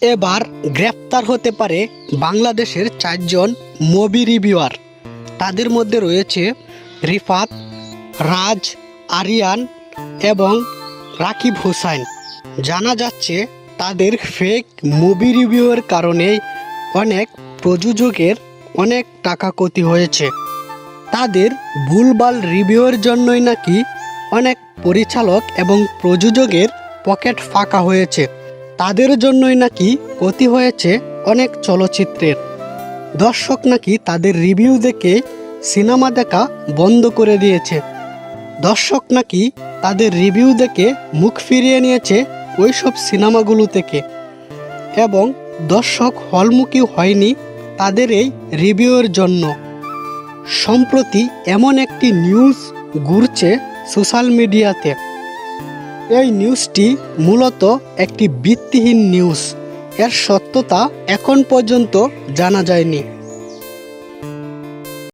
এবার গ্রেপ্তার হতে পারে বাংলাদেশের চারজন মুভি রিভিউয়ার। তাদের মধ্যে রয়েছে রিফাত, রাজ, আরিয়ান এবং রাকিব হুসাইন। জানা যাচ্ছে তাদের ফেক মুভি রিভিউয়ের কারণে অনেক প্রযোজকের অনেক টাকা ক্ষতি হয়েছে। তাদের ভুলভাল রিভিউয়ের জন্যই নাকি অনেক পরিচালক এবং প্রযোজকের পকেট ফাঁকা হয়েছে। তাদের জন্যই নাকি ক্ষতি হয়েছে অনেক চলচ্চিত্রের। দর্শক নাকি তাদের রিভিউ দেখে সিনেমা দেখা বন্ধ করে দিয়েছে। দর্শক নাকি তাদের রিভিউ দেখে মুখ ফিরিয়ে নিয়েছে ওইসব সিনেমাগুলো থেকে। এবং দর্শক হলমুখী হয়নি তাদের এই রিভিউয়ের জন্য। সম্প্রতি এমন একটি নিউজ ঘুরছে সোশ্যাল মিডিয়াতে। এই নিউজটি মূলত একটি ভিত্তিহীন নিউজ এর সত্যতা এখন পর্যন্ত জানা যায়নি।